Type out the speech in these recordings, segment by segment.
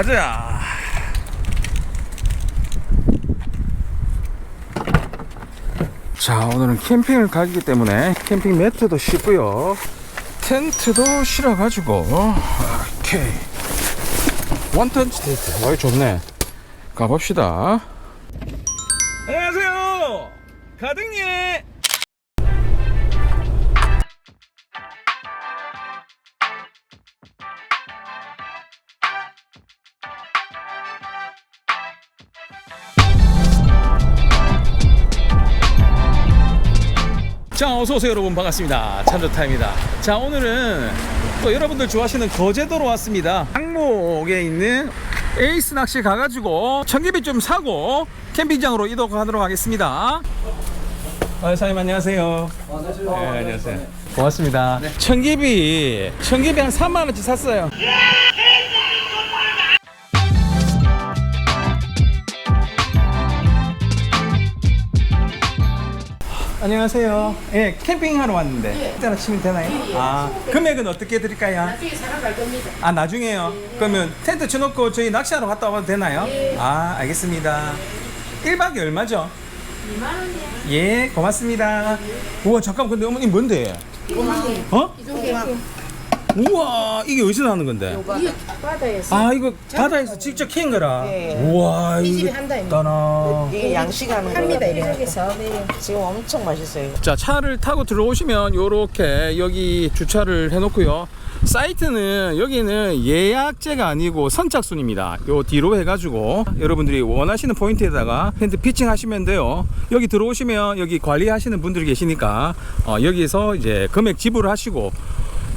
가자. 자, 오늘은 캠핑을 가기 때문에 캠핑 매트도 씻고요. 텐트도 실어가지고, 오케이. 원턴치 텐트. 와, 좋네. 가봅시다. 자, 어서오세요, 여러분. 반갑습니다. 참조타입니다. 자, 오늘은 또 여러분들 좋아하시는 거제도로 왔습니다. 항목에 있는 에이스 낚시 가가지고 청개비 좀 사고 캠핑장으로 이동하도록 하겠습니다. 아, 사장님 안녕하세요. 안녕하세요. 네, 안녕하세요. 고맙습니다. 청개비, 청개비 한 3만 원치 샀어요. 안녕하세요. 예, 캠핑하러 왔는데. 이따가 치면 되나요? 아, 금액은 어떻게 드릴까요? 나중에 사람 갈 겁니다. 아, 나중에요? 그러면 텐트 쳐놓고 저희 낚시하러 갔다 와도 되나요? 아, 알겠습니다. 1박이 얼마죠? 2만 원이야. 예, 고맙습니다. 우와, 잠깐, 근데 어머님 뭔데? 고맙네. 어? 이동계 우와, 이게 어디서 나는 건데? 이게 바다에서 아, 이거 바다에서 직접 캔 거라. 네. 우와, 이 이거 한다 이거. 있다나. 이게 양식하는 합니다 거예요. 이쪽에서 네. 지금 엄청 맛있어요. 자 차를 타고 들어오시면 요렇게 여기 주차를 해놓고요 사이트는 여기는 예약제가 아니고 선착순입니다 요 뒤로 해가지고 여러분들이 원하시는 포인트에다가 텐트 피칭 하시면 돼요 여기 들어오시면 여기 관리하시는 분들이 계시니까 어, 여기서 이제 금액 지불하시고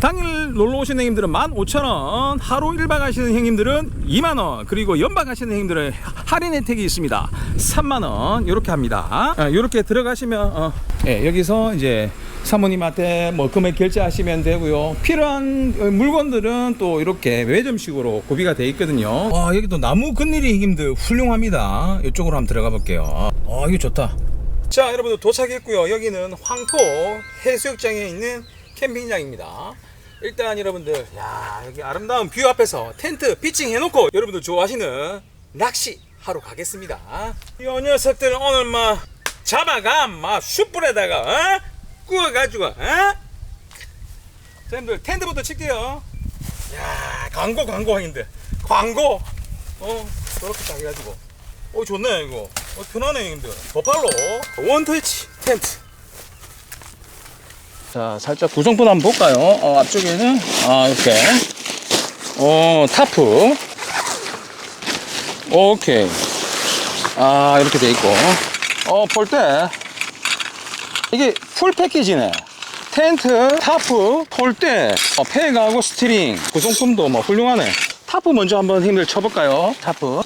당일 놀러 오시는 형님들은 15,000원, 하루 1박 하시는 형님들은 2만원, 그리고 연박 하시는 형님들은 할인 혜택이 있습니다. 3만원, 이렇게 합니다. 이렇게 들어가시면, 어, 예, 여기서 이제 사모님한테 뭐 금액 결제하시면 되고요. 필요한 어, 물건들은 또 이렇게 매점식으로 구비가 돼 있거든요. 와, 여기 또 나무 그늘이 형님들 훌륭합니다. 이쪽으로 한번 들어가 볼게요. 아, 이거 좋다. 자, 여러분들 도착했고요. 여기는 황포 해수욕장에 있는 캠핑장입니다. 일단 여러분들, 야 여기 아름다운 뷰 앞에서 텐트 피칭 해놓고 여러분들 좋아하시는 낚시 하러 가겠습니다. 이 녀석들은 오늘 막 잡아가 막 숯불에다가 어? 구워가지고 어? 자, 여러분들 텐트부터 칠게요. 야 광고 광고 형님들 광고 어 저렇게 딱 해가지고 어 좋네 이거 어 편하네 형님들 버팔로 원터치 텐트 자 살짝 구성품 한번 볼까요? 어, 앞쪽에는 아 이렇게. 어 타프. 오케이. 아 이렇게 돼 있고. 어 볼 때 이게 풀 패키지네. 텐트, 타프, 폴대, 어, 팩하고 스트링. 구성품도 뭐 훌륭하네. 타프 먼저 한번 힘을 쳐볼까요? 타프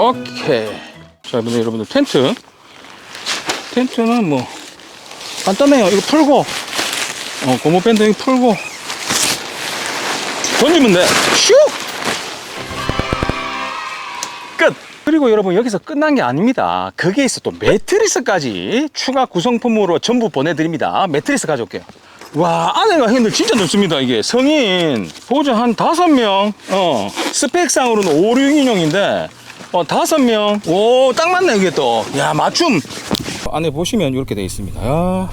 오케이. 자, 여러분들, 여러분들, 텐트. 텐트는 뭐, 간단해요. 이거 풀고, 어, 고무 밴드 이거 풀고, 던지면 돼. 슉! 끝! 그리고 여러분, 여기서 끝난 게 아닙니다. 거기에 있어 또 매트리스까지 추가 구성품으로 전부 보내드립니다. 매트리스 가져올게요. 와, 안에가 형님들 진짜 넓습니다, 이게. 성인. 보자, 한 다섯 명. 어, 스펙상으로는 5, 6인용인데, 어, 다섯 명. 오, 딱 맞네, 이게 또. 야, 맞춤. 안에 보시면 이렇게 되어 있습니다. 야,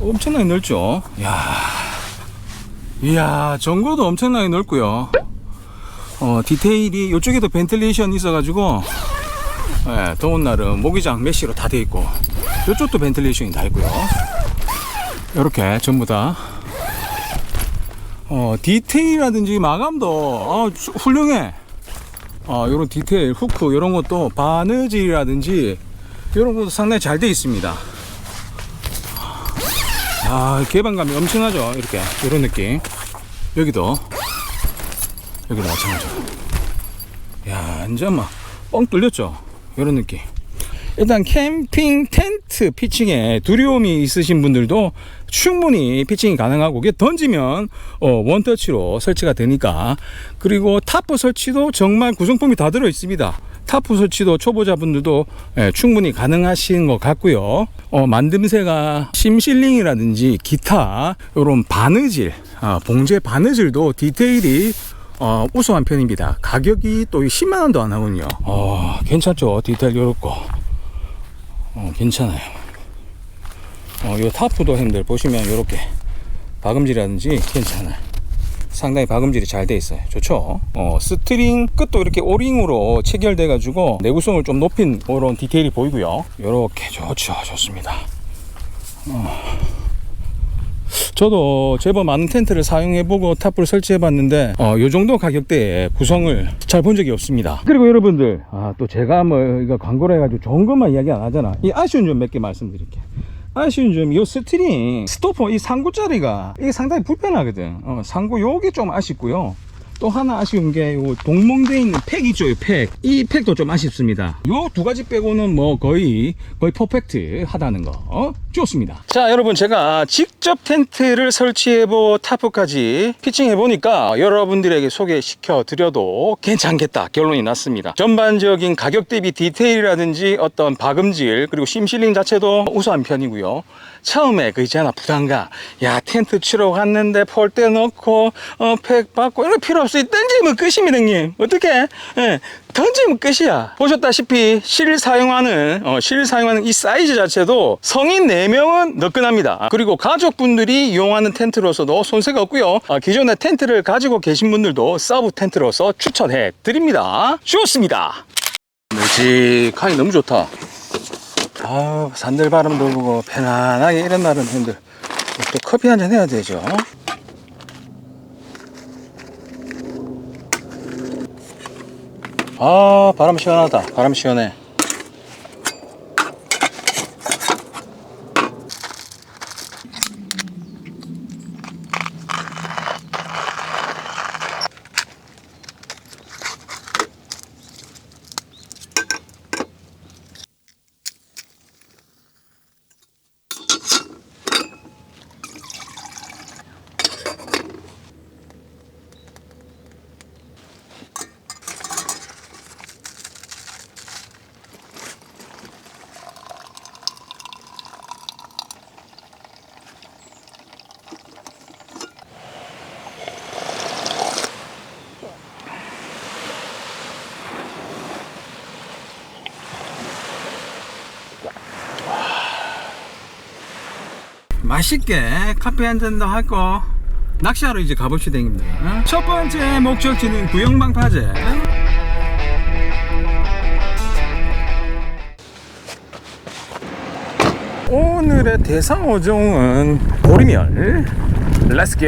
엄청나게 넓죠? 야, 이야, 전고도 엄청나게 넓고요. 어, 디테일이 이쪽에도 벤틀레이션 있어가지고, 예, 더운 날은 모기장 메쉬로 다 되어 있고, 이쪽도 벤틀레이션이 다 있고요. 이렇게 전부 다. 어, 디테일이라든지 마감도 어, 수- 훌륭해. 어, 요런 디테일, 후크, 요런 것도 바느질이라든지, 요런 것도 상당히 잘 돼 있습니다. 아, 개방감이 엄청나죠? 이렇게, 요런 느낌. 여기도, 여기도 마찬가지로. 야, 완전 막, 뻥 뚫렸죠? 요런 느낌. 일단 캠핑 텐트 피칭에 두려움이 있으신 분들도 충분히 피칭이 가능하고 이게 던지면 어, 원터치로 설치가 되니까 그리고 타프 설치도 정말 구성품이 다 들어 있습니다. 타프 설치도 초보자분들도 예, 충분히 가능하신 것 같고요. 어, 만듦새가 심실링이라든지 기타 이런 바느질, 아, 봉제 바느질도 디테일이 어, 우수한 편입니다. 가격이 또 10만 원도 안 하군요. 어, 괜찮죠? 디테일 요렇고. 어, 괜찮아요. 어, 요 타프도 핸들 보시면 요렇게 박음질이라든지 괜찮아요. 상당히 박음질이 잘 돼 있어요. 좋죠? 어, 스트링 끝도 이렇게 오링으로 체결돼 가지고 내구성을 좀 높인 그런 디테일이 보이고요. 요렇게 좋죠. 좋습니다. 어. 저도 제법 많은 텐트를 사용해보고 탑을 설치해봤는데 어, 요 정도 가격대에 구성을 잘 본 적이 없습니다. 그리고 여러분들 아, 또 제가 뭐 이거 광고를 해가지고 좋은 것만 이야기 안 하잖아. 이 아쉬운 점 몇 개 말씀드릴게요. 아쉬운 점, 이 스트링, 스토퍼, 이 상구짜리가 이게 상당히 불편하거든. 어, 상구 요게 좀 아쉽고요. 또 하나 아쉬운 게 요 동봉돼 있는 팩 있죠, 이 팩. 이 팩도 좀 아쉽습니다. 요 두 가지 빼고는 뭐 거의 거의 퍼펙트 하다는 거 어? 좋습니다. 자, 여러분 제가 직접 텐트를 설치해보 타프까지 피칭해 보니까 여러분들에게 소개시켜 드려도 괜찮겠다 결론이 났습니다. 전반적인 가격 대비 디테일이라든지 어떤 박음질 그리고 심실링 자체도 우수한 편이고요. 처음에 그 있잖아 부담감 야 텐트 치러 갔는데 폴대 넣고 어, 팩 받고 이런 거 필요 없어 던지면 끝입니다 형님. 어떻게 예, 던지면 끝이야. 보셨다시피 실 사용하는 어, 실 사용하는 이 사이즈 자체도 성인 4명은 너끈합니다. 그리고 가족분들이 이용하는 텐트로서도 손색이 없고요. 아, 기존에 텐트를 가지고 계신 분들도 서브 텐트로서 추천해 드립니다. 좋습니다. 묵직하니 너무 좋다. 아우 산들 바람 돌고 편안하게 이런 날은 힘들 또 커피 한 잔 해야 되죠 아 바람 시원하다. 바람 시원해 맛있게 커피 한 잔 더 하고 낚시하러 이제 가봅시다 형님들. 어? 첫 번째 목적지는 구영방파제. 오늘의 대상 어종은 보리멸. Let's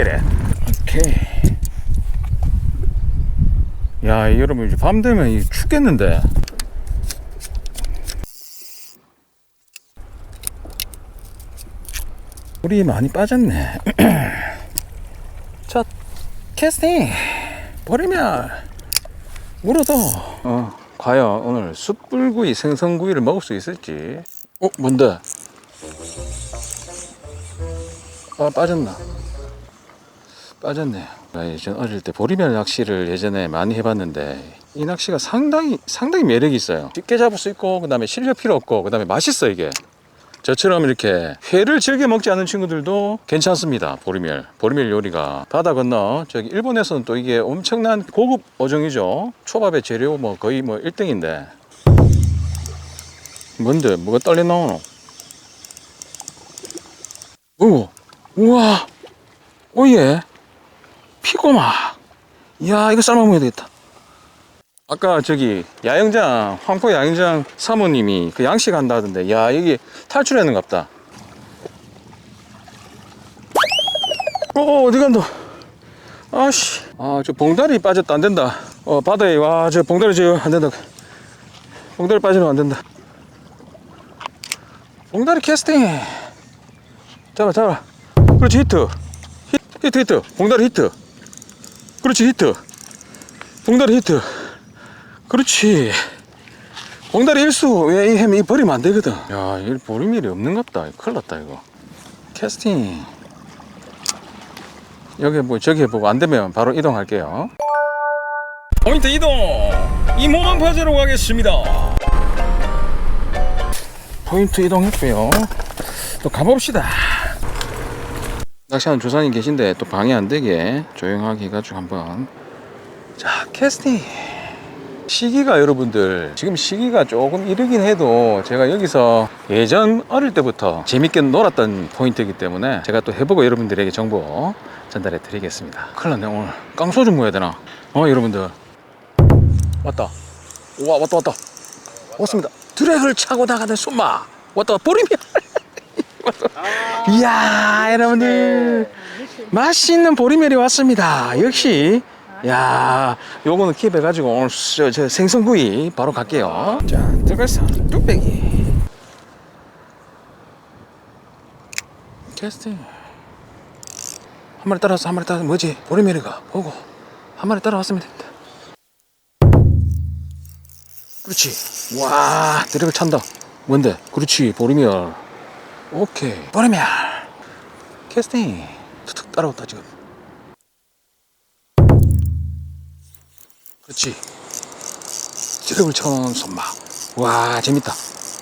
오케이. 야 여러분 이제 밤 되면 이게 춥겠는데 물이 많이 빠졌네. 첫 캐스팅 버리면 물어도. 어, 과연 오늘 숯불구이 생선구이를 먹을 수 있을지. 어 뭔데? 아 빠졌나? 빠졌네. 아, 예전 어릴 때 보리멸 낚시를 예전에 많이 해봤는데 이 낚시가 상당히 상당히 매력이 있어요. 쉽게 잡을 수 있고 그 다음에 실력 필요 없고 그 다음에 맛있어 이게 저처럼 이렇게 회를 즐겨 먹지 않는 친구들도 괜찮습니다. 보리멸. 보리멸 요리가 바다 건너 저기 일본에서는 또 이게 엄청난 고급 어종이죠. 초밥의 재료 뭐 거의 뭐 1등인데. 뭔데? 뭐가 떨리 나오노? 오, 우와, 오예, 피고마. 이야, 이거 삶아 먹어야 되겠다. 아까 저기 야영장 황포 야영장 사모님이 그 양식 한다던데 야 여기 탈출하는 갑다. 어 어디 간다. 아씨. 아 저 봉다리 빠졌다 안 된다. 어 바다에 와 저 봉다리 저 안 된다. 봉다리 빠지면 안 된다. 봉다리 캐스팅 잡아 잡아. 그렇지 히트. 히, 히트 히트. 봉다리 히트. 그렇지 히트. 봉다리 히트 그렇지. 봉다리 일수 왜이 햄이 버리면 안 되거든. 야, 이 보리밀이 없는갑다. 큰일 났다, 이거. 캐스팅. 여기 뭐 저기 해보고 안 되면 바로 이동할게요. 포인트 이동. 이모만 파제로 가겠습니다. 포인트 이동했고요. 또 가봅시다. 낚시하는 조사님 계신데 또 방해 안 되게 조용하게 해가지고 한번 자 캐스팅 시기가 여러분들 지금 시기가 조금 이르긴 해도 제가 여기서 예전 어릴 때부터 재밌게 놀았던 포인트이기 때문에 제가 또 해보고 여러분들에게 정보 전달해 드리겠습니다. 큰일 났네 오늘. 깡소주 모여야 되나? 어 여러분들. 왔다. 와 왔다 왔다. 왔습니다. 드랙을 차고 나가는 손마. 왔다 보리면 이야 여러분들. 맛있는 보리멸이 왔습니다. 역시 야 요거는 킵해가지고 오늘 저, 저 생선구이 바로 갈게요. 자 들어가서 뚝배기. 캐스팅 한 마리 따라왔어 한 마리 따라왔어 뭐지? 보리멸이가 보고 한 마리 따라왔으면 됩니다. 그렇지. 와 드랙을 찬다. 뭔데? 그렇지 보리멸. 오케이. 보리멸. 캐스팅. 툭툭 따라왔다 지금 그렇지. 드랙을 쳐놓은 손마 와 재밌다.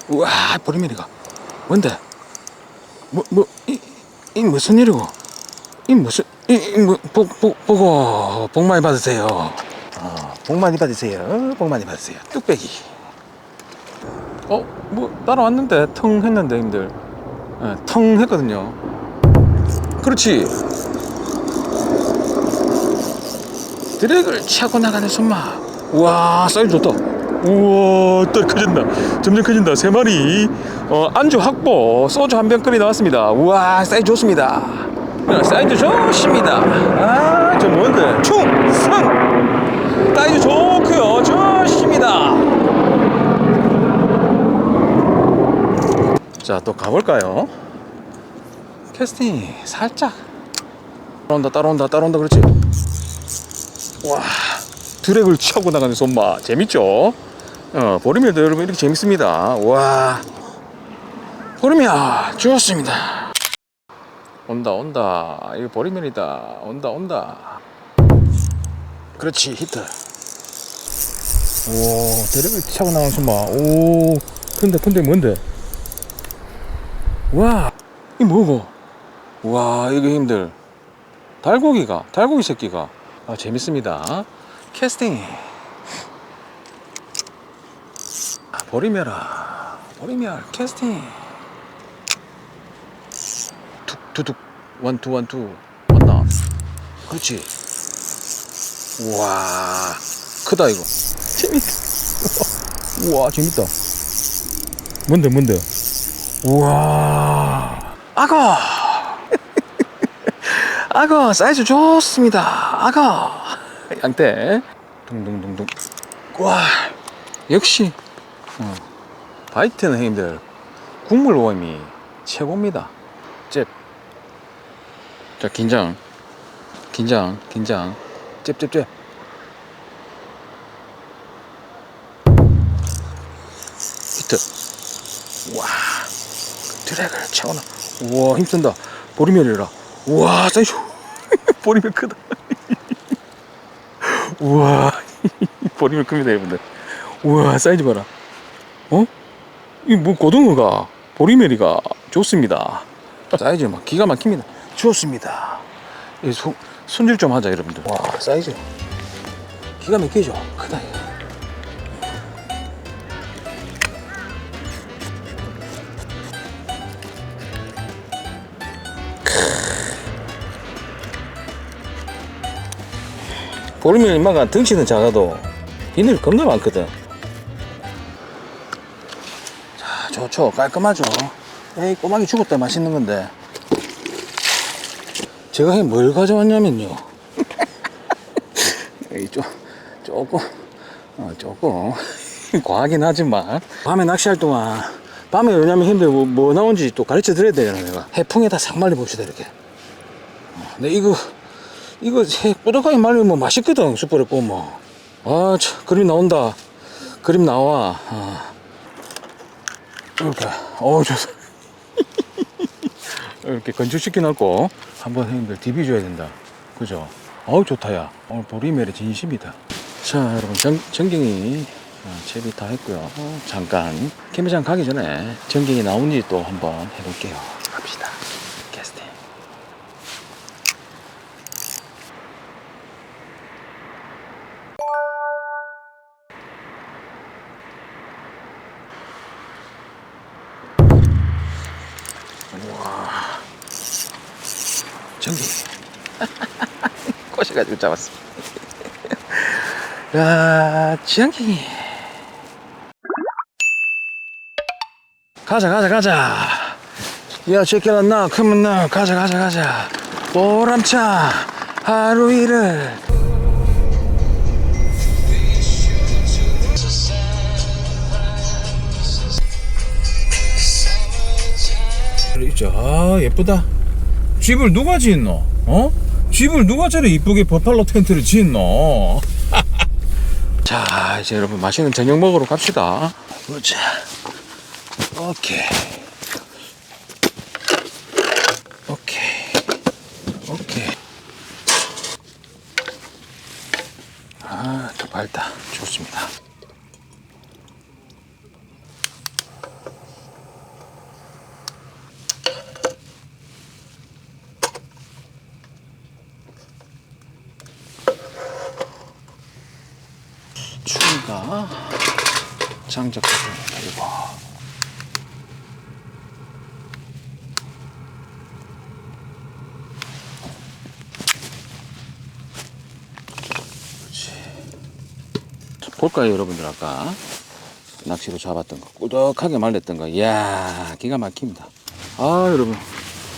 우와 보리멸이가. 뭔데? 뭐 뭐 이 이 무슨 일이고? 이 무슨 이뭐복 보고 복 많이 받으세요. 어, 복 많이 받으세요. 복 많이 받으세요. 뚝배기. 어 뭐 따라왔는데 텅 했는데 힘들. 예, 텅 했거든요. 그렇지 드랙을 차고 나가는 손마. 우와 사이즈 좋다. 우와 또 커진다. 점점 커진다. 세 마리. 어, 안주 확보. 소주 한 병 끓이 나왔습니다. 우와 사이즈 좋습니다. 어, 사이즈 좋습니다. 아저 뭔데? 충성 사이즈 좋고요. 좋습니다. 자 또 가볼까요? 캐스팅 살짝. 따라온다 따라온다 따라온다 그렇지 와 드랙을 치고 나가는 손마 재밌죠? 어 보리멸도 여러분 이렇게 재밌습니다. 와 보리멸 좋습니다. 온다 온다. 이거 보리멸이다. 온다 온다. 그렇지 히트. 오 드랙을 치고 나가는 손마. 오 근데 근데 뭔데? 와이 뭐고? 와 이거 힘들. 달고기가 달고기 새끼가 아 재밌습니다. 캐스팅. 아, 보리멸아 보리멸 캐스팅. 툭 툭 툭. 원 투 원 투. 왔나 그렇지. 우와. 크다 이거. 재밌다. 우와 재밌다. 뭔데 뭔데? 우와. 악어 악어 사이즈 좋습니다. 악어. 양태 둥둥둥둥. 와 역시. 어, 바이트는 형님들 국물 오임이 최고입니다. 잽 자 긴장. 긴장 긴장. 잽잽잽. 히트. 와 드랙을 차거나 우와 힘쓴다. 보리멸이라 우와 사이즈 보리멸 크다. 우와 보리멸 큽니다 여러분들. 우와 사이즈 봐라. 어? 이뭐 고등어가 보리멸이가 좋습니다. 사이즈 막 기가 막힙니다. 좋습니다. 이 손, 손질 좀 하자 여러분들. 와 사이즈. 기가 막히죠? 크다 이거. 보리멸 인마가 덩치는 작아도 비늘 겁나 많거든. 자 좋죠. 깔끔하죠. 에이 꼬막이 죽었다. 맛있는 건데. 제가 뭘 가져왔냐면요. 에이 좀 조금 어, 조금. 과하긴 하지만. 밤에 낚시할 동안 밤에 왜냐면 힘들 뭐, 뭐 나온지 또 가르쳐 드려야 되잖아 내가. 해풍에다 싹 말려 봅시다 이렇게. 어, 근데 이거 이거 해 꾸덕하게 말리면 뭐 맛있거든 숯불에 구우면. 아 참, 그림 나온다. 그림 나와. 아. 이렇게. 어우 좋다 이렇게 건조시켜 놨고 한번 형님들 디비 줘야 된다. 그죠? 어우 좋다 야. 오늘 보리멸의 진심이다. 자 여러분 정, 정경이 어, 채비 다 했고요. 어, 잠깐. 캠핑장 가기 전에 정경이 나온지 또 한번 해볼게요. 갑시다 꼬셔가지고 잡았어. 야, 지향킹이. 가자, 가자, 가자. 야, 제껴놨나? 크면 나. 가자, 가자, 가자. 보람차. 하루 일을. 있죠. 아, 예쁘다. 집을 누가 지었노? 어? 집을 누가 저리 이쁘게 버팔로 텐트를 지었노? 자, 이제 여러분 맛있는 저녁 먹으러 갑시다. 보자. 오케이. 오케이. 오케이. 아, 또 밝다. 좋습니다. 추가 장작도 이거 그렇지. 볼까요 여러분들 아까? 낚시로 잡았던 거 꾸덕하게 말렸던 거. 이야 기가 막힙니다. 아 여러분.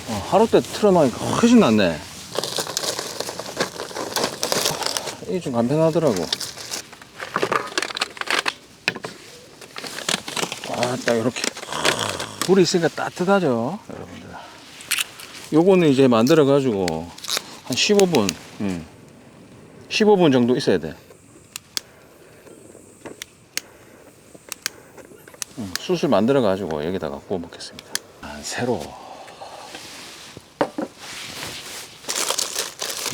어, 하루 때 틀어놓으니까 훨씬 낫네. 이게 좀 간편하더라고 아 딱 이렇게. 불이 있으니까 따뜻하죠 여러분들. 요거는 이제 만들어 가지고 한 15분 음, 15분 정도 있어야 돼. 음, 숯을 만들어 가지고 여기다가 구워 먹겠습니다. 아, 새로.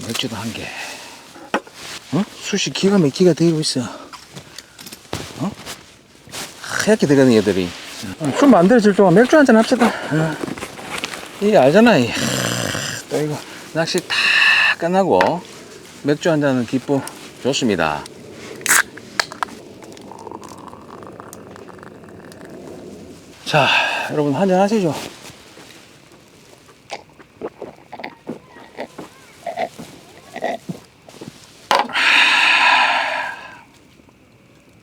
맥주도 한개. 어? 숯이 기가 막히게 되고 있어. 하얗게 되거든 얘들이 어, 술 만들어질 동안 맥주 한잔 합시다 어. 이게 알잖아 이. 또 이거 낚시 다 끝나고 맥주 한 잔은 기쁨 좋습니다 자 여러분 한잔 하시죠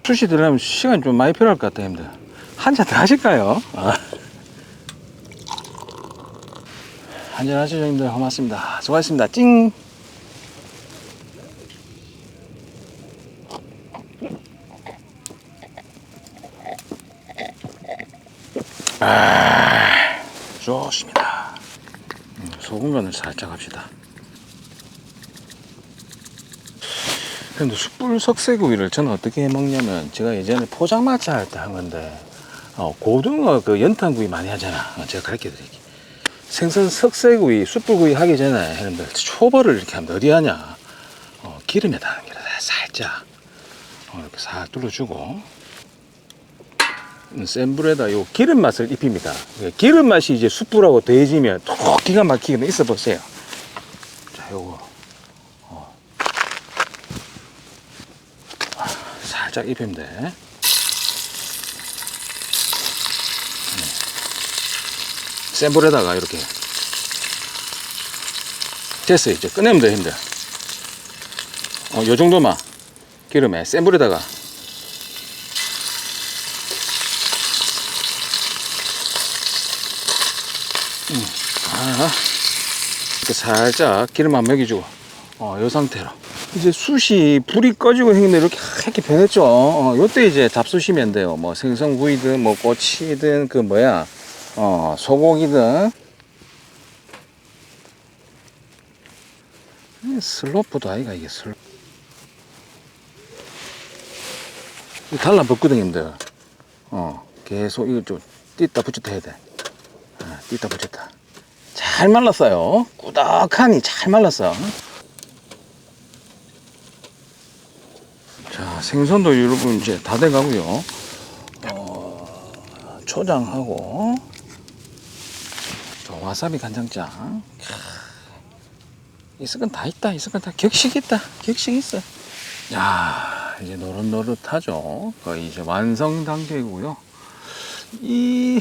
출시 들어가면 시간이 좀 많이 필요할 것 같아, 형들. 한잔 더 하실까요? 아. 한잔 하시죠, 형들. 고맙습니다. 수고하셨습니다. 찡! 아, 좋습니다. 음, 소금 간을 살짝 합시다. 근데 숯불 석쇠구이를 저는 어떻게 해 먹냐면 제가 예전에 포장마차 할 때 한 건데 어, 고등어 그 연탄구이 많이 하잖아. 어, 제가 가르쳐 드릴게. 생선 석쇠구이 숯불구이 하기 전에 여러분들 초벌을 이렇게 하면 어디 하냐? 어, 기름에다 하는 게 살짝 어, 이렇게 싹 둘러주고. 음, 센 불에다 요 기름 맛을 입힙니다. 예, 기름 맛이 이제 숯불하고 더해지면 톡 기가 막히게 있어 보세요. 자 요거. 살짝 입히면 돼. 센 불에다가 이렇게 됐어요. 이제 꺼내면 돼, 힘들. 어, 요 정도만 기름에 센 불에다가 음, 아, 살짝 기름 한 먹여주고 어, 요 상태로 이제 숯이 불이 꺼지고 형님들 이렇게 하얗게 변했죠. 어, 요때 이제 잡수시면 돼요. 뭐 생선구이든 뭐 꼬치든 그 뭐야 어, 소고기든. 슬로프도 아이가 이게 슬로프 달라붙거든 힘들. 어 계속 이거 좀 띠다 붙였다 해야 돼. 어, 띠다 붙였다. 잘 말랐어요. 꾸덕하니 잘 말랐어. 자 생선도 여러분 이제 다 돼가고요. 어, 초장하고 와사비 간장장. 건다 있다. 건다 격식 있다. 격식 있어. 야, 이제 노릇노릇하죠. 거의 이제 완성 단계고요. 이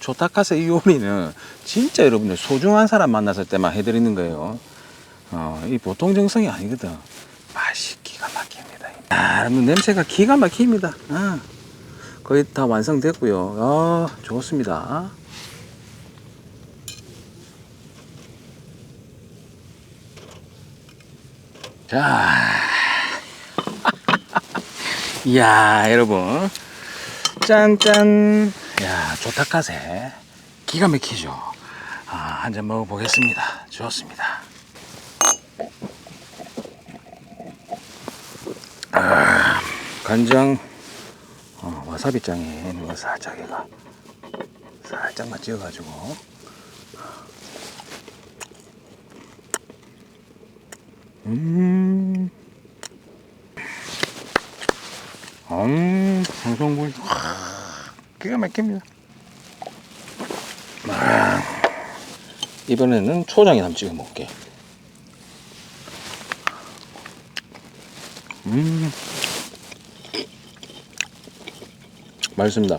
조타카세 이 요리는 진짜 여러분들 소중한 사람 만났을 때만 해드리는 거예요. 어, 이 보통 정성이 아니거든. 맛이 기가 막힙니다. 아, 여러분 냄새가 기가 막힙니다. 아, 거의 다 완성됐고요. 아, 좋습니다. 자, 이야, 여러분. 짠짠. 야, 조타카세. 기가 막히죠? 아, 한 잔 먹어보겠습니다. 좋습니다. 아, 간장, 어, 와사비장에 있는 거 살짝 해가 살짝만 찍어가지고. 음. 와, 기가 막힙니다. 아, 이번에는 초장에 한번 찍어 먹게. 음, 맛있습니다.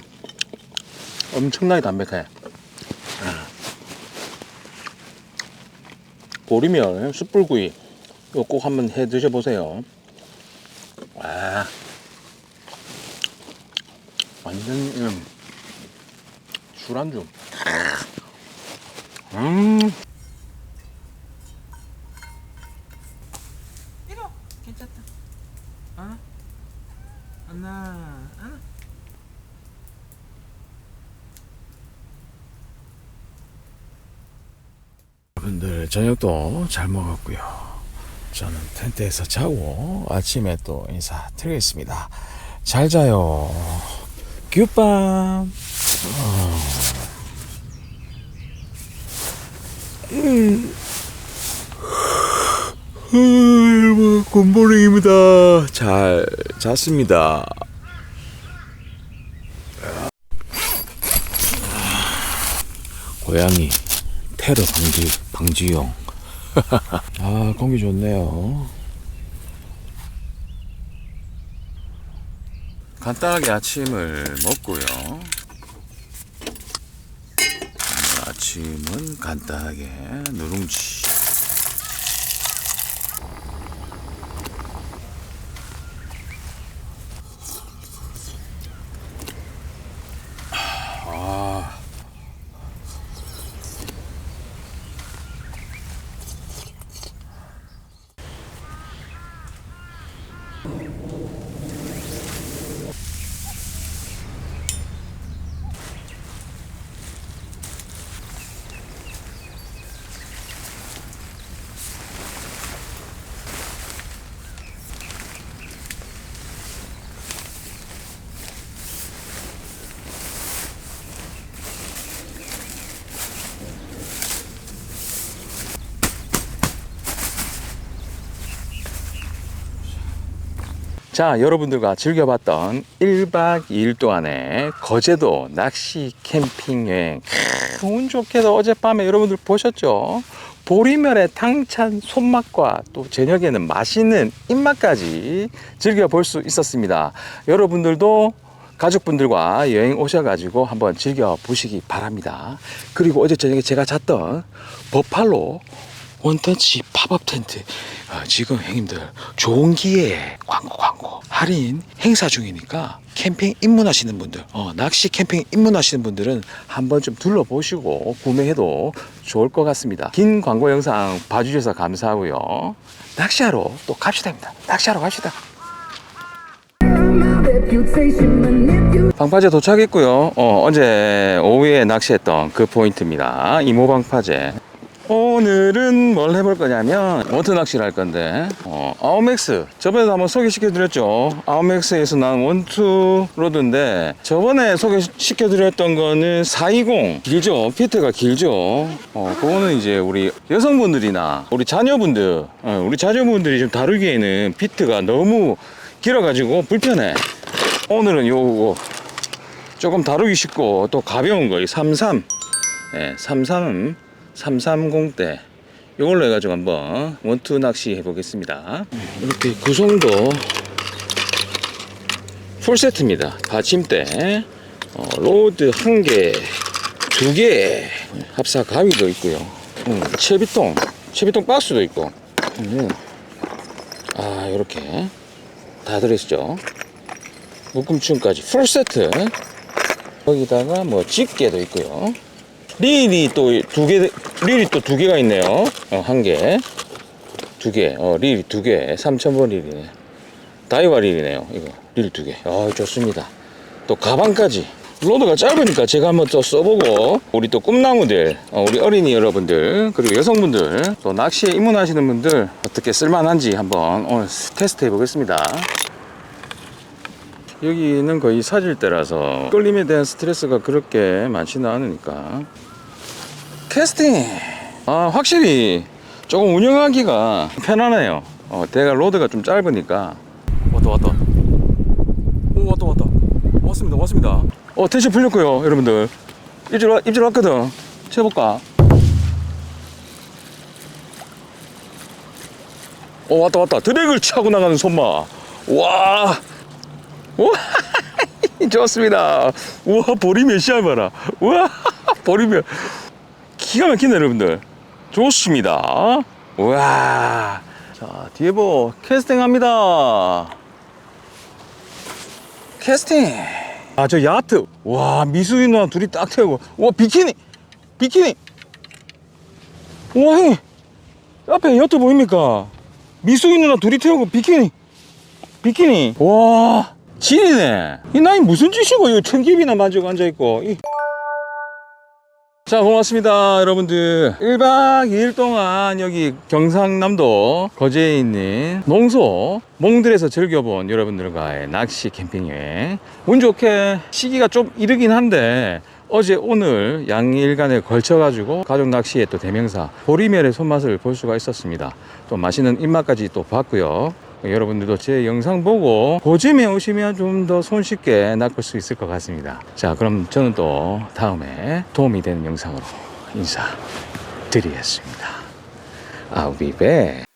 엄청나게 담백해. 아. 보리멸, 숯불구이, 이거 꼭 한번 해 드셔보세요. 완전 음, 술안주. 음. 이거 괜찮다. 아, 안나, 안나. 여러분들 저녁도 잘 먹었고요. 저는 텐트에서 자고 아침에 또 인사드리겠습니다. 잘 자요. 굿밤. 여러분 굿모닝입니다. 잘 잤습니다. 고양이 테러 방지 방지용. 아 공기 좋네요. 간단하게 아침을 먹고요. 아침은 간단하게 누룽지. 아. 자, 여러분들과 즐겨봤던 1박 2일 동안의 거제도 낚시 캠핑 여행. 크, 운 좋게도 어젯밤에 여러분들 보셨죠? 보리멸의 탕찬 손맛과 또 저녁에는 맛있는 입맛까지 즐겨볼 수 있었습니다. 여러분들도 가족분들과 여행 오셔가지고 한번 즐겨보시기 바랍니다. 그리고 어제 저녁에 제가 잤던 버팔로 원터치 팝업 텐트 어, 지금 형님들 좋은 기회에 광고 광고 할인 행사 중이니까 캠핑 입문하시는 분들 어, 낚시 캠핑 입문하시는 분들은 한번 좀 둘러보시고 구매해도 좋을 것 같습니다 긴 광고 영상 봐주셔서 감사하고요 낚시하러 또 갑시다입니다 낚시하러 갑시다 방파제 도착했고요. 어, 어제 오후에 낚시했던 그 포인트입니다. 이모 방파제. 오늘은 뭘 해볼 거냐면 원투 낚시를 할 건데. 어, 아우맥스. 저번에도 한번 소개시켜 드렸죠. 아우맥스에서 나온 원투 로드인데 저번에 소개시켜 드렸던 거는 420 길죠? 피트가 길죠? 어, 그거는 이제 우리 여성분들이나 우리 자녀분들 어, 우리 자녀분들이 좀 다루기에는 피트가 너무 길어 가지고 불편해. 오늘은 요거 조금 다루기 쉽고 또 가벼운 거, 이 33. 예, 33, 330대. 요걸로 해가지고 한번 원투 낚시 해보겠습니다. 이렇게 구성도 풀 세트입니다. 받침대, 어, 로드 한 개, 두 개, 합사 가위도 있고요. 음, 채비통, 채비통 박스도 있고. 음, 아, 이렇게 다 들어있죠. 묶음춤까지 풀 세트. 거기다가 뭐 집게도 있고요. 릴이 또 두 개, 릴이 또 두 개가 있네요. 어, 한 개, 두 개, 어, 릴이 두 개, 3,000번 릴이네. 다이와 릴이네요. 이거 릴 두 개. 아, 좋습니다. 또 가방까지. 로드가 짧으니까 제가 한번 또 써보고 우리 또 꿈나무들, 어, 우리 어린이 여러분들 그리고 여성분들 또 낚시에 입문하시는 분들 어떻게 쓸만한지 한번 오늘 테스트 해보겠습니다. 여기는 거의 사질대라서 끌림에 대한 스트레스가 그렇게 많지는 않으니까. 캐스팅! 아 확실히 조금 운영하기가 편하네요. 어, 대가 로드가 좀 짧으니까. 왔다 왔다. 오 왔다 왔다. 왔습니다 왔습니다. 어 텐션 풀렸고요 여러분들. 입질, 와- 입질 왔거든. 채볼까? 어 왔다 왔다. 드랙을 차고 나가는 손마 와 우와, 좋습니다. 우와, 보리 몇시야 봐라. 우와, 보리 몇. 기가 막히네, 여러분들. 좋습니다. 우와. 자, 뒤에 보, 캐스팅 합니다. 캐스팅. 아, 저 야트. 와, 미수인 누나 둘이 딱 태우고. 와, 비키니. 비키니. 우와, 형님. 앞에 야트 보입니까? 미수인 누나 둘이 태우고 비키니. 비키니. 와. 지리네. 이 나이 무슨 짓이고, 이거 청기비나 만지고 앉아있고. 이. 자, 고맙습니다, 여러분들. 1박 2일 동안 여기 경상남도 거제에 있는 농소, 몽들에서 즐겨본 여러분들과의 낚시 캠핑 여행. 운 좋게 시기가 좀 이르긴 한데, 어제 오늘 양일간에 걸쳐 가지고 가족 낚시의 또 대명사 보리멸의 손맛을 볼 수가 있었습니다. 또 맛있는 입맛까지 또 봤고요. 여러분들도 제 영상 보고 고짐에 오시면 좀 더 손쉽게 낚을 수 있을 것 같습니다. 자, 그럼 저는 또 다음에 도움이 되는 영상으로 인사드리겠습니다. I'll be back.